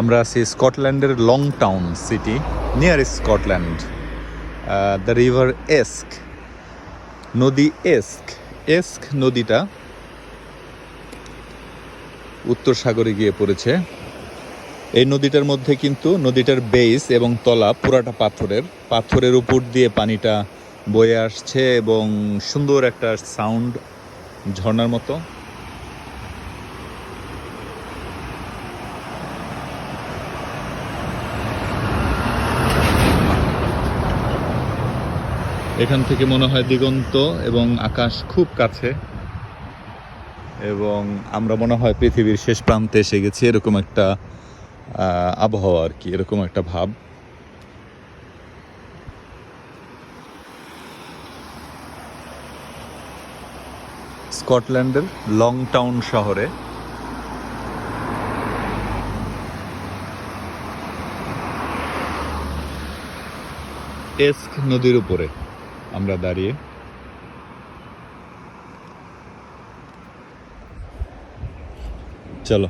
আমরা আছি স্কটল্যান্ডের long town city near Scotland the river Esk নদী এস্ক এস্ক নদীটা উত্তর সাগরে গিয়ে পড়েছে। এই নদীটার মধ্যে কিন্তু নদীটার বেস এবং তলা পুরাটা পাথরের। পাথরের উপর দিয়ে পানিটা বয়ে আসছে এবং সুন্দর একটা সাউন্ড ঝর্নার মতো। এখান থেকে মনে হয় দিগন্ত এবং আকাশ খুব কাছে। এবং আমরা মনে হয় পৃথিবীর শেষ প্রান্তে এসে গেছি, এরকম একটা আবহাওয়া আর কি, এরকম একটা ভাব। স্কটল্যান্ডের লং টাউন শহরে। এস্ক নদীর উপরে। আমরা দাঁড়িয়ে। চলো।